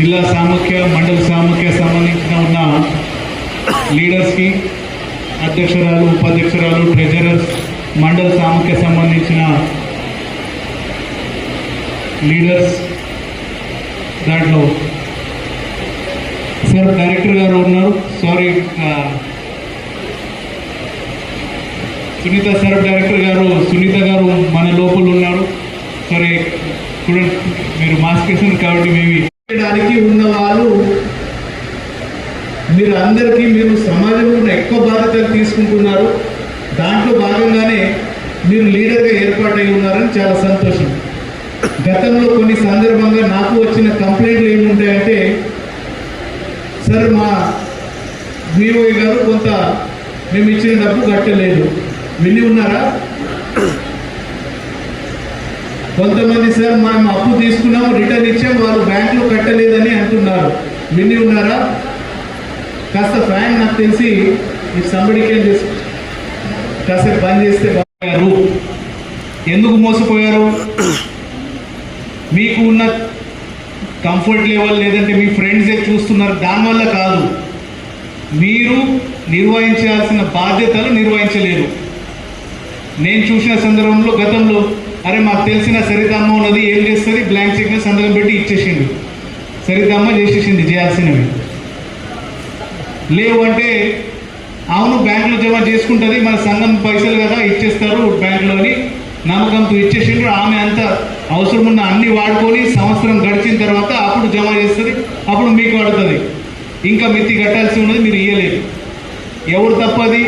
జిల్లా సాముఖ్య మండల సాముఖ్య సంబంధించిన ఉన్న లీడర్స్కి అధ్యక్షురాలు ఉపాధ్యక్షురాలు ట్రెజరర్స్ మండల సాముఖ్య సంబంధించిన లీడర్స్ దాంట్లో. సార్ డైరెక్టర్ గారు ఉన్నారు. సారీ సునీత సార్ డైరెక్టర్ గారు సునీత గారు మన లోపల ఉన్నారు. సరే మీరు మాస్క్ వేసారు కాబట్టి మేబీ చేయడానికి ఉన్న వాళ్ళు మీరు అందరికీ మీరు సమాజంలో ఉన్న ఎక్కువ బాధ్యతలు తీసుకుంటున్నారు. దాంట్లో భాగంగానే మీరు లీడర్గా ఏర్పాటై ఉన్నారని చాలా సంతోషం. గతంలో కొన్ని సందర్భంగా నాకు వచ్చిన కంప్లైంట్లు ఏముంటాయంటే సార్ మా విఓఈ గారు కొంత మేము ఇచ్చిన డబ్బు కట్టలేదు. విని ఉన్నారా? కొంతమంది సార్ మనం అప్పు తీసుకున్నాం రిటర్న్ ఇచ్చాం వాళ్ళు బ్యాంకులో కట్టలేదని అంటున్నారు. విని ఉన్నారా? కాస్త ఫ్యాన్ నాకు తెలిసి ఈ సంబడికేం చేసి కాస్త బంద్ చేస్తే బాగారు ఎందుకు మోసపోయారు? మీకు ఉన్న కంఫర్ట్ లెవెల్ లేదంటే మీ ఫ్రెండ్సే చూస్తున్నారు దానివల్ల కాదు. మీరు నిర్వహించాల్సిన బాధ్యతలు నిర్వహించలేరు నేను చూసిన సందర్భంలో గతంలో అరే మాకు తెలిసిన సరితమ్మ ఉన్నది ఏం చేస్తుంది? బ్లాంక్ చెక్ మీద సంతకం పెట్టి ఇచ్చేసిండు. సరితమ్మ చేసేసింది చేయాల్సినవి లేవు అంటే అవును బ్యాంకులో జమ చేసుకుంటుంది మన సంఘం పైసలు కదా ఇచ్చేస్తారు బ్యాంకులోని. నమ్మకంతో ఇచ్చేసిండ్రు ఆమె అంత అవసరం ఉన్న అన్ని వాడుకొని సంవత్సరం గడిచిన తర్వాత అప్పుడు జమ చేస్తుంది అప్పుడు మీకు పడుతుంది ఇంకా మిత్తి కట్టాల్సి ఉన్నది మీరు ఇయ్యలేదు. ఎవరు తప్పది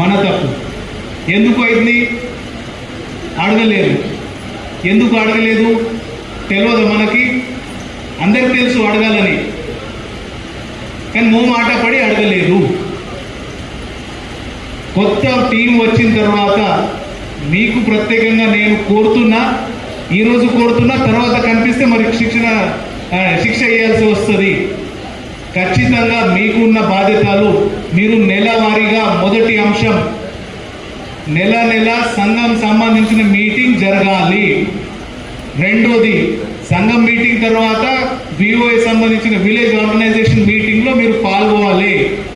మన తప్పు. ఎందుకు అయింది? అడగలేదు. ఎందుకు అడగలేదు? తెలియదు మనకి. అందరికి తెలుసు అడగాలని. కానీ మో మాట పడి అడగలేదు. కొత్త టీం వచ్చిన తర్వాత మీకు ప్రత్యేకంగా నేను కోరుతున్నా ఈరోజు కోరుతున్నా తర్వాత కనిపిస్తే మరి శిక్షణ శిక్ష వేయాల్సి వస్తుంది. ఖచ్చితంగా మీకున్న బాధ్యతలు మీరు నెలవారీగా మొదటి అంశం నెల నెల సంఘం సంబంధించిన మీటింగ్ జరగాలి. రెండోది సంఘం మీటింగ్ తర్వాత విఓఏ సంబంధించిన విలేజ్ ఆర్గనైజేషన్ మీటింగ్లో మీరు పాల్గొవాలి.